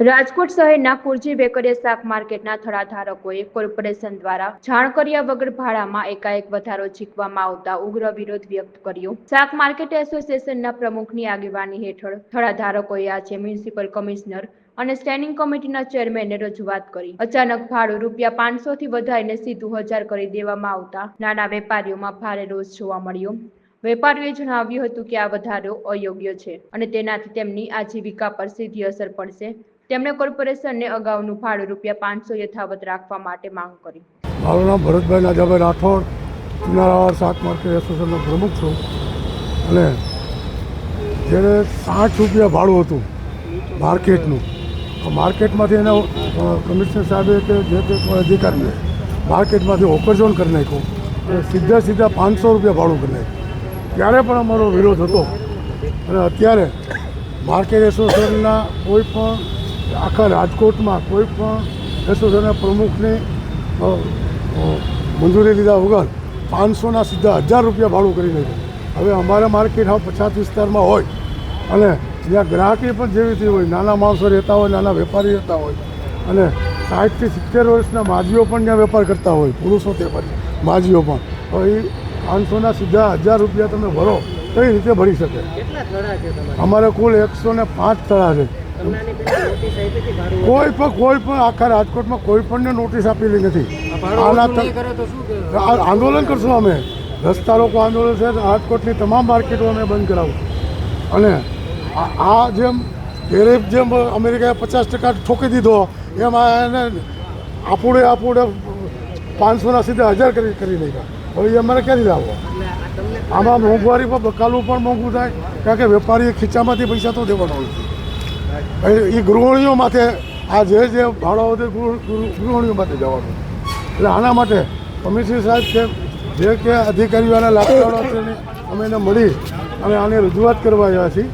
રાજકોટ શહેરના કુરજી બેકરીયા શાક માર્કેટના થડાધારકોએ કોર્પોરેશન દ્વારા જાણ કર્યા વગર ભાડામાં એકાએક વધારો ચીકવામાં આવતા ઉગ્ર વિરોધ વ્યક્ત કર્યો. શાક માર્કેટ એસોસિએશનના પ્રમુખની આગેવાની હેઠળ થડાધારકોએ આજે મ્યુનિસિપલ કમિશનર અને સ્ટેન્ડિંગ કમિટીના ચેરમેનને રજૂઆત કરી. અચાનક ભાડું રૂપિયા પાંચસો થી વધારીને સીધું હજાર કરી દેવામાં આવતા નાના વેપારીઓમાં ભારે રોષ જોવા મળ્યો. વેપારીઓએ જણાવ્યું હતું કે આ વધારો અયોગ્ય છે અને તેનાથી તેમની આજીવિકા પર સીધી અસર પડશે. તેમણે કોર્પોરેશનને અગાઉનું ભાડું રૂપિયા પાંચસો યથાવત રાખવા માટે માંગ કરી. મારું નામ ભરતભાઈ નાજાભાઈ રાઠોડ કિનારાવાડ શાક માર્કેટ એસોસિએશનનો પ્રમુખ છું. અને જ્યારે સાઠ રૂપિયા ભાડું હતું માર્કેટનું માર્કેટમાંથી એને કમિશનર સાહેબે કે જે તે કોઈ અધિકારીએ માર્કેટમાંથી ઓકરઝોન કરી નાખ્યો સીધા સીધા પાંચસો રૂપિયા ભાડું કરી નાખ્યું. ત્યારે પણ અમારો વિરોધ હતો. અને અત્યારે માર્કેટ એસોસિએશનના કોઈ પણ આખા રાજકોટમાં કોઈ પણ એસોસિએશનના પ્રમુખની મંજૂરી લીધા વગર પાંચસોના સીધા હજાર રૂપિયા ભાડું કરી નાખ્યું હવે અમારા માર્કેટ હા પછાત વિસ્તારમાં હોય અને જ્યાં ગ્રાહકી પણ જેવી રીતે હોય નાના માણસો રહેતા હોય નાના વેપારી રહેતા હોય અને સાઠથી સિત્તેર વર્ષના માજીઓ પણ ત્યાં વેપાર કરતા હોય પુરુષો તે પણ માજીઓ પણ હવે એ પાંચસોના સીધા હજાર રૂપિયા તમે ભરો કઈ રીતે ભરી શકે. અમારે કુલ એકસો ને પાંચ તળા છે. કોઈ પણ કોઈ પણ આખા રાજકોટમાં કોઈ પણને નોટિસ આપેલી નથી. આંદોલન કરશું અમે. રસ્તા રોકો આંદોલન છે રાજકોટની તમામ માર્કેટો અમે બંધ કરાવું. અને આ- જેમ ટેરેફ જેમ અમેરિકાએ પચાસ ટકા ઠોકી દીધો એમ આ એને આપોડે આપોડે પાંચસોના સીધા હજાર કરી કરી નાખ્યા. હવે એ અમારે ક્યાંથી લાવવા? તમને આમાં મોંઘવારી પર બકાલું પણ મોંઘું થાય. કારણ કે વેપારીએ ખીચામાંથી પૈસા તો દેવાનો હોય. એ ગૃહિણીઓ માટે આ જે જે ગૃહ- ગૃહ- ગૃહિણીઓ માટે જવાનું. એટલે આના માટે કમિશનર સાહેબ છે, જે કે અધિકારીઓના લાગતાવાળા છે અમે એને મળી અને આને રજૂઆત કરવા આવ્યા છીએ.